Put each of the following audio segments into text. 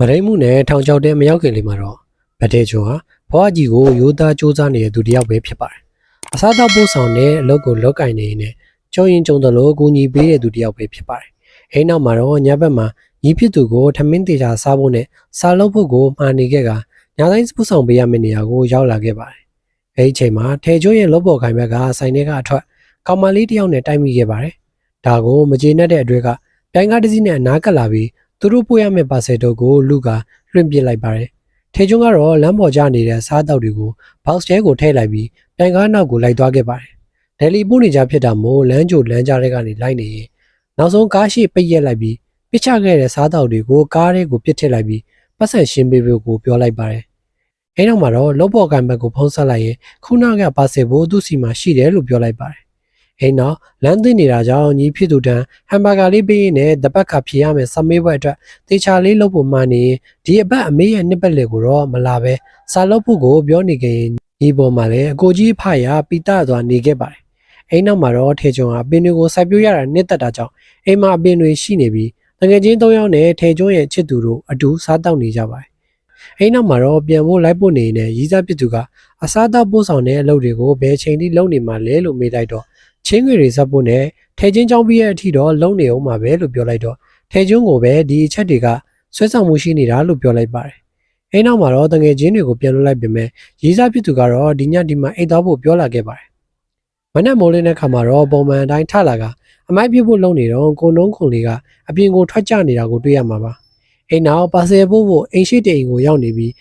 မရိမှုနဲ့ထောင်ချောက်တဲ့မရောက်ခင်လေးမှာတော့ဗတ်တဲ့ကျော်ဟာဘွားကြီးကိုရိုးသားစူးစမ်းနေတဲ့သူတစ်ယောက်ပဲဖြစ်ပါတယ်။အစားတောက်ပို့ဆောင်တဲ့အလုပ်ကိုလုပ်ကင်နေနေကြောရင်ကြုံတယ်လို့အကူအညီပေးတဲ့သူတစ်ယောက်ပဲဖြစ်ပါတယ်။အဲဒီနောက်မှာတော့ညဘက်မှာညီဖြစ်သူကိုထမင်းတေချာစားဖို့နဲ့စားလုပ်ဖို့ကိုမှာနေခဲ့ကညတိုင်းပို့ဆောင်ပေးရမယ့်နေရာကိုရောက်လာခဲ့ပါတယ်။အဲဒီအချိန်မှာထေကျွန်းရဲ့လုပ်ပေါ်ခိုင်ဘက်ကဆိုင်ထဲကအထွက်ကောင်မလေးတစ်ယောက်နဲ့တိုက်မိခဲ့ပါတယ်။ဒါကိုမကျေနပ်တဲ့အတွက်ကပြိုင်ကားတစ်စီးနဲ့အနားကပ်လာပြီး သူတို့ပို့ရမယ့်ပါဆယ်တို့ကိုလူကလွှင့်ပစ်လိုက်ပါတယ်။ထေကျွန်းကတော့လမ်းပေါ်ကျနေတဲ့စားတောက်တွေကိုဘောက်စ်ထဲကိုထည့်လိုက်ပြီးပြိုင်ကားနောက်ကိုလိုက်သွားခဲ့ပါတယ်။ဒယ်လီပို့နေကြဖြစ်တာမို့လမ်းကြိုလမ်းကြားတွေကနေလိုက်နေရင်နောက်ဆုံးကားရှိပိတ်ရက်လိုက်ပြီးပစ်ချခဲ့တဲ့စားတောက်တွေကိုကားတွေကိုပစ်ထည့်လိုက်ပြီးပတ်ဆက်ရှင်းပေးဖို့ကိုပြောလိုက်ပါတယ်။အဲနောက်မှာတော့လောပေါ်ကန်ဘက်ကိုဖုံးဆက်လိုက်ရင်ခုနကပါဆယ်ဖို့သူ့စီမှာရှိတယ်လို့ပြောလိုက်ပါတယ်။ အဲနောက်လမ်းသိနေတာကြောင့်ညီဖြစ်သူတန်းဟမ်ဘာဂါလေးပေးရင်းနဲ့တပတ်ကဖြေရမယ်စမေးဘွက်အတွက်တေချာလေးလုပ်ဖို့မှန်နေရင်ဒီအပတ်အမေရဲ့နှစ်ပတ်လေကိုတော့မလာပဲစာလုပ်ဖို့ကိုပြောနေကြရင်ညီပေါ်မှာလည်းအကိုကြီးဖရပီတာသွားနေခဲ့ပါတယ်။အဲနောက်မှာတော့ထေကျွန်းဟာပင်တွေကိုစိုက်ပျိုးရတာနှစ်သက်တာကြောင့်အိမ်မှာအပင်တွေရှိနေပြီးတငယ်ချင်း၃ယောက်နဲ့ထေကျွန်းရဲ့ချစ်သူတို့အတူစားတောက်နေကြပါတယ်။အဲနောက်မှာတော့ပြန်ဖို့လိုက်ဖို့နေနေရီးစားပြစ်သူက အစားတောက်ပို့ဆောင်တဲ့အလုပ်တွေကိုဘယ်ချိန်ထိလုပ်နေမှလဲလို့မေးလိုက်တော့ချင်းငွေတွေဇက်ဖို့နဲ့ထဲချင်းချောင်းပြီးရဲ့အထိတော့လုံနေအောင်မှာပဲလို့ပြောလိုက်တော့ထဲကျွန်းကိုပဲဒီအချက်တွေကဆွဲဆောင်မှုရှိနေတာလို့ပြောလိုက်ပါတယ်။အဲနောက်မှာတော့တငယ်ချင်းတွေကိုပြန်လွှတ်လိုက်ပြင်မဲ့ရီးစားပြစ်သူကတော့ဒီညဒီမှာအိတ်သားဖို့ပြောလာခဲ့ပါတယ်။မနက်မိုးလင်းတဲ့ခါမှာတော့ပုံမှန်အတိုင်းထလာကအမိုက်ပြဖို့လုံနေတော့ကိုနှုံးခွန်လေးကအပြင်ကိုထွက်ကြနေတာကိုတွေ့ရမှာပါ။အဲနောက်ပါဆယ်ဖို့ဖို့အိမ်ရှိတဲ့အိမ်ကိုရောက်နေပြီး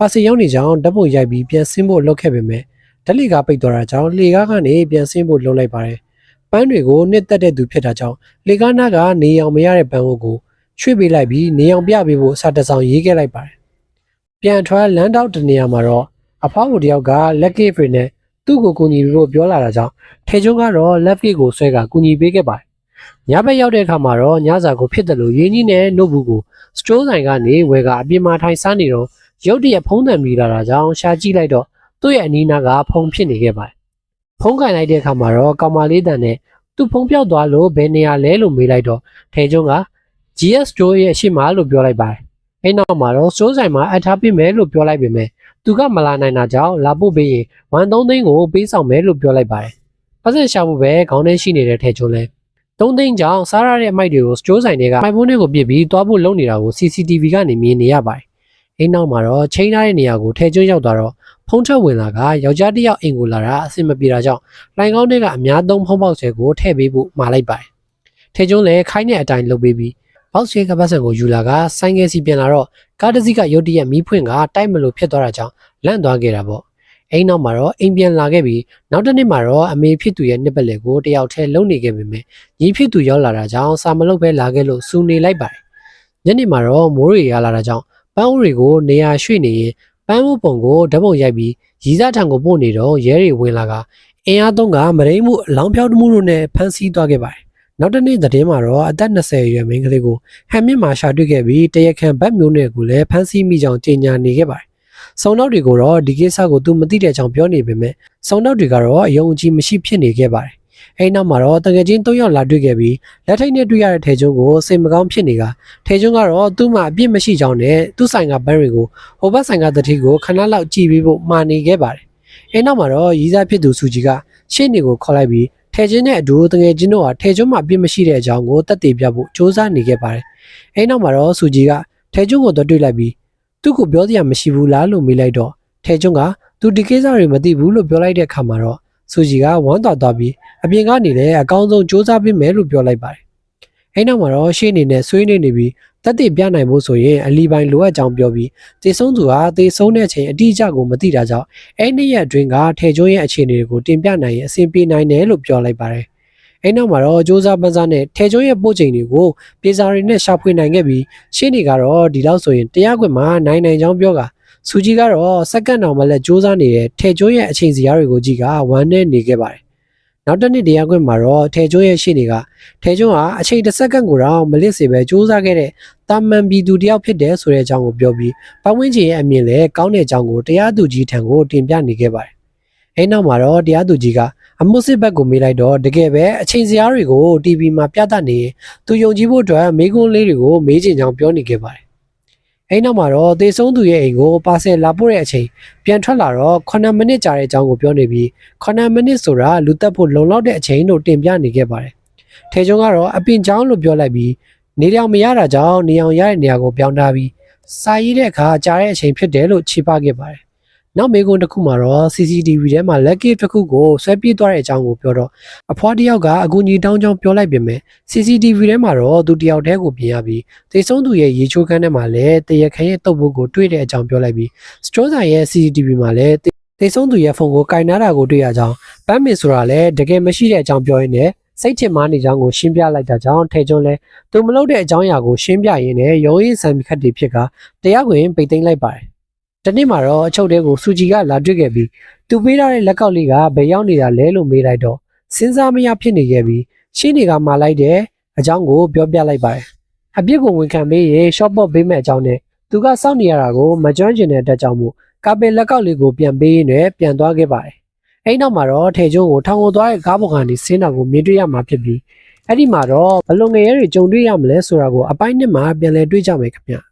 ပါဆယ်ရောက်နေကြောင်းဓာတ်ပုံရိုက်ပြီးပြန်ဆင်းဖို့လုပ်ခဲ့ပေမဲ့ဓာတ်လီကပိတ်သွားတာကြောင့်လေကားကနေပြန်ဆင်းဖို့လုပ်လိုက်ပါတယ်။ပန်းတွေကိုနှစ်သက်တဲ့သူဖြစ်တာကြောင့်လေကားနားကနေအောင်မရတဲ့ပန်းကိုရွှေ့ပေးလိုက်ပြီးနေအောင်ပြပေးဖို့စာတစောင်ရေးခဲ့လိုက်ပါတယ်။ပြန်ထွက်လမ်းတောက်တနေရာမှာတော့အဖွားကိုတယောက်ကလက်ကစ်ဖရီနဲ့သူ့ကိုကူညီဖို့ပြောလာတာကြောင့်ထေကျွန်းကတော့လက်ဖစ်ကိုဆွဲကကူညီပေးခဲ့ပါတယ်။ညဘက်ရောက်တဲ့အခါမှာတော့ညစာကိုဖြစ်တယ်လို့ရင်းကြီးနဲ့နှုတ်ဘူးကိုစတိုးဆိုင်ကနေဝယ်ကအပြင်မှာထိုင်စားနေတော့ ရုတ်တရက်ဖုံးတံမိလာတာကြောင့်ရှာကြည့်လိုက်တော့သူ့ရဲ့အနီးနားကဖုံဖြစ်နေခဲ့ပါတယ်။ဖုံးကန်လိုက်တဲ့အခါမှာတော့ကောင်မလေးတန်နဲ့သူ့ဖုံပြောက်သွားလို့ဘယ်နေရာလဲလို့မေးလိုက်တော့ထေကျွန်းက GS Store ရဲ့အရှိမလို့ပြောလိုက်ပါတယ်။အဲနောက်မှာတော့စတိုးဆိုင်မှာအထားပေးမယ်လို့ပြောလိုက်ပေမဲ့သူကမလာနိုင်တာကြောင့်လာဖို့ပေးရင်1.3သိန်းကိုပေးဆောင်မယ်လို့ပြောလိုက်ပါတယ်။ပတ်စံရှာဖို့ပဲခေါင်းထဲရှိနေတဲ့ထဲကျွန်းလဲ3သိန်းကြောင့်စားရတဲ့အမိုက်တွေကိုစတိုးဆိုင်တွေကမိုက်ဖုန်းတွေကိုပြစ်ပြီးသွားဖို့လုပ်နေတာကို CCTV ကနေမြင်နေရပါတယ်။ အဲနောက်မှာတော့ချိန်ထားတဲ့နေရာကိုထဲကျွန်းရောက်သွားတော့ဖုံးထက်ဝင်လာကယောက်ျားတစ်ယောက်အိမ်ကိုလာတာအဆင်မပြေတာကြောင့်လိုင်ကောင်းတွေကအများသုံးဖုံးပေါက်ဆဲကိုထည့်ပေးဖို့မှာလိုက်ပါတယ်။ထဲကျွန်းလည်းခိုင်းတဲ့အတိုင်းလုပ်ပေးပြီးပေါက်ဆဲကပတ်စံကိုယူလာကဆိုင်ငယ်စီပြန်လာတော့ကားတစ်စီးကရုတ်တရက်မီးဖွင့်ကတိုက်မလို့ဖြစ်သွားတာကြောင့်လန့်သွားခဲ့တာပေါ့အိမ်နောက်မှာတော့အိမ်ပြန်လာခဲ့ပြီးနောက်တစ်နေ့မှာတော့အမေဖြစ်သူရဲ့နှစ်ပတ်လည်ကိုတယောက်တည်းလုံနေခဲ့ပေမဲ့ညီဖြစ်သူရောက်လာတာကြောင့်စာမလုပ်ပဲလာခဲ့လို့စူနေလိုက်ပါတယ်ညနေမှာတော့မိုးရေရလာတာကြောင့် ပန်းဦးတွေကိုနေရာရွှေ့နေရင်ပန်းဦးပုံကိုဓာတ်ပုံရိုက်ပြီးရီစားထံကိုပို့နေတော့ရဲတွေဝင်လာကအင်အားသုံးကမရိမှုအလောင်းပြောက်တမှုတို့နဲ့ဖမ်းဆီးသွားခဲ့ပါတယ်နောက်တစ်နေ့သတင်းမှာတော့အသက်20အရွယ်မိန်းကလေးကိုဟမ်မြင့်မှာရှာတွေ့ခဲ့ပြီးတရခန်ဘတ်မျိုးနဲ့ကိုလည်းဖမ်းဆီးမိကြောင်းကြေညာနေခဲ့ပါတယ်။စုံနောက်တွေကိုတော့ဒီကိစ္စကိုသူမသိတဲ့အကြောင်းပြောနေပေမဲ့စုံနောက်တွေကတော့အယုံအကြည်မရှိဖြစ်နေခဲ့ပါတယ်။ အဲဒီနောက်မှာတော့တကယ်ချင်း၃ယောက်လာတွေ့ခဲ့ပြီးလက်ထိတ်နဲ့တွေ့ရတဲ့ထေကျွန်းကိုစိတ်မကောင်းဖြစ်နေကထေကျွန်းကတော့သူ့မှာအပြစ်မရှိကြောင်းနဲ့သူ့ဆိုင်ကဘန်းတွေကိုဟိုဘက်ဆိုင်ကတတိကိုခဏလောက်ကြည့်ပြီးဖို့မှာနေခဲ့ပါတယ်။အဲဒီနောက်မှာတော့ရီးစားဖြစ်သူစုကြီးကရှေ့နေကိုခေါ်လိုက်ပြီးထဲချင်းနဲ့အတူတငယ်ချင်းတို့ဟာထဲကျွန်းမှာပြစ်မရှိတဲ့အကြောင်းကိုတက်တည်ပြဖို့စ조사နေခဲ့ပါတယ်။အဲနောက်မှာတော့စူကြီးကထဲကျွန်းကိုတော့တွေ့လိုက်ပြီးသူ့ကိုပြောစရာမရှိဘူးလားလို့မေးလိုက်တော့ထဲကျွန်းကသူဒီကိစ္စတွေမသိဘူးလို့ပြောလိုက်တဲ့အခါမှာတော့စူကြီးကဝမ်းသာသွားပြီး အပြင်ကနေလည်းအကောင်းဆုံးစ조사ပေးမယ်လို့ပြောလိုက်ပါတယ်။အဲနောက်မှာတော့ရှေ့အနေနဲ့ဆွေးနွေးနေပြီးတက်တည်ပြနိုင်ဖို့ဆိုရင်အလီပိုင်းလိုအပ်ကြောင်းပြောပြီးတေဆုံးသူဟာတေဆုံးတဲ့အချိန်အတိအကျကိုမသိတာကြောင့်အဲနေ့ရက်အတွင်းကထဲကျိုးရဲ့အခြေအနေတွေကိုတင်ပြနိုင်ရင်အဆင်ပြေနိုင်တယ်လို့ပြောလိုက်ပါတယ်။အဲနောက်မှာတော့ကြိုးစားပန်းစားနဲ့ထဲချုံရဲ့ပို့ချိန်တွေကိုပြေစာရီနဲ့ရှာဖွေနိုင်ခဲ့ပြီးရှင်းနေကတော့ဒီလောက်ဆိုရင်တရားခွင်မှာနိုင်နိုင်ချောင်းပြောကစူကြီးကတော့စက္ကန့်တောင်မှလည်းကြိုးစားနေတဲ့ထဲချုံရဲ့အချိန်စရာတွေကိုကြည့်ကဝမ်းနဲ့နေခဲ့ပါတယ် နောက်တစ်နေ့တရားခွင်မှာတော့ထဲကျွန်းရဲ့ရှင်းတွေကထဲကျွန်းဟာအချိန်တစ်စက္ကန့်ကိုတော့မလစ်စေပဲစ조사ခဲ့တဲ့တာမန်ပြည်သူတယောက်ဖြစ်တယ်ဆိုတဲ့အကြောင်းကိုပြောပြီးပတ်ဝန်းကျင်ရဲ့အမြင်လည်းကောင်းတဲ့အကြောင်းကိုတရားသူကြီးထံကိုတင်ပြနေခဲ့ပါတယ်။အဲနောက်မှာတော့တရားသူကြီးကအမှုစစ်ဘက်ကိုမေးလိုက်တော့တကယ်ပဲအချိန်စရာတွေကို TV မှာပြသနေရင်သူယုံကြည်ဖို့အတွက်မေးခွန်းလေးတွေကိုမေးချင်ကြောင်းပြောနေခဲ့ပါတယ်။။ အဲ့နောက်မှာတော့သေဆုံးသူရဲ့အိမ်ကိုပါဆယ်လာပို့တဲ့အချိန်ပြန်ထွက်လာတော့9မိနစ်ကြာတဲ့အကြောင်းကိုပြောနေပြီး9မိနစ်ဆိုတာလူတက်ဖို့လုံလောက်တဲ့အချိန်လို့တင်ပြနေခဲ့ပါတယ်။ထေကျုံကတော့အပင်ချောင်းလို့ပြောလိုက်ပြီးနေရောင်မရတာကြောင့်နေအောင်ရတဲ့နေရာကိုပြောင်းထားပြီးစာရေးတဲ့အခါကြားတဲ့အချိန်ဖြစ်တယ်လို့ခြေပခဲ့ပါတယ်။ နောက်မေကွန်းတစ်ခုမှာတော့ CCTV ထဲမှာလက်ကိတစ်ခုကိုဆွဲပြေးသွားတဲ့အကြောင်းကိုပြောတော့အဖွားတစ်ယောက်ကအကူကြီးတောင်းကြောင်းပြောလိုက်ပေမဲ့ CCTV ထဲမှာတော့သူတယောက်တည်းကိုပြင်ရပြီးသေဆုံးသူရဲ့ရေချိုးခန်းထဲမှာလည်းတရခန်ရဲ့တုပ်ဖို့ကိုတွေ့တဲ့အကြောင်းပြောလိုက်ပြီးစတိုးဆိုင်ရဲ့ CCTV မှာလည်းသေသေဆုံးသူရဲ့ဖုန်းကိုကင်နာတာကိုတွေ့ရကြောင်းပန်းမင်ဆိုတာလည်းတကယ်မရှိတဲ့အကြောင်းပြောရင်းနဲ့စိတ်ချမားနေကြောင်းကိုရှင်းပြလိုက်တာကြောင့်ထဲကျွန်းလဲသူမလုပ်တဲ့အကြောင်းအရာကိုရှင်းပြရင်းနဲ့ရုံးရင်ဆံခတ်တွေဖြစ်ကတရားဝင်ပိတ်သိမ်းလိုက်ပါတယ်။ ဒီနေ့မှာတော့အချုပ်တဲကိုစူဂျီကလာတွေ့ခဲ့ပြီးသူပေးထားတဲ့လက်ကောက်လေးကဘယ်ရောက်နေတာလဲလို့မေးလိုက်တော့စဉ်းစားမရဖြစ်နေခဲ့ပြီးရှင်းနေကမှာလိုက်တဲ့အကြောင်းကိုပြောပြလိုက်ပါတယ်။အပြစ်ကိုဝန်ခံပေးရင် short pop ပေးမဲ့အကြောင်းနဲ့သူကစောင့်နေရတာကိုမကျွမ်းကျင်တဲ့အတွက်ကြောင့်မို့ကာပင်လက်ကောက်လေးကိုပြန်ပေးရင်းနဲ့ပြန်သွားခဲ့ပါတယ်။အဲ့နောက်မှာတော့ထေကျုံကိုထောင်ကိုသွားတဲ့ကားပေါ်ကနေဆင်းတာကိုမြင်တွေ့ရမှာဖြစ်ပြီးအဲ့ဒီမှာတော့ဘလုံငယ်ရဲတွေကြုံတွေ့ရမလဲဆိုတာကိုအပိုင်းနှစ်မှာပြန်လည်တွေ့ကြမယ်ခင်ဗျ။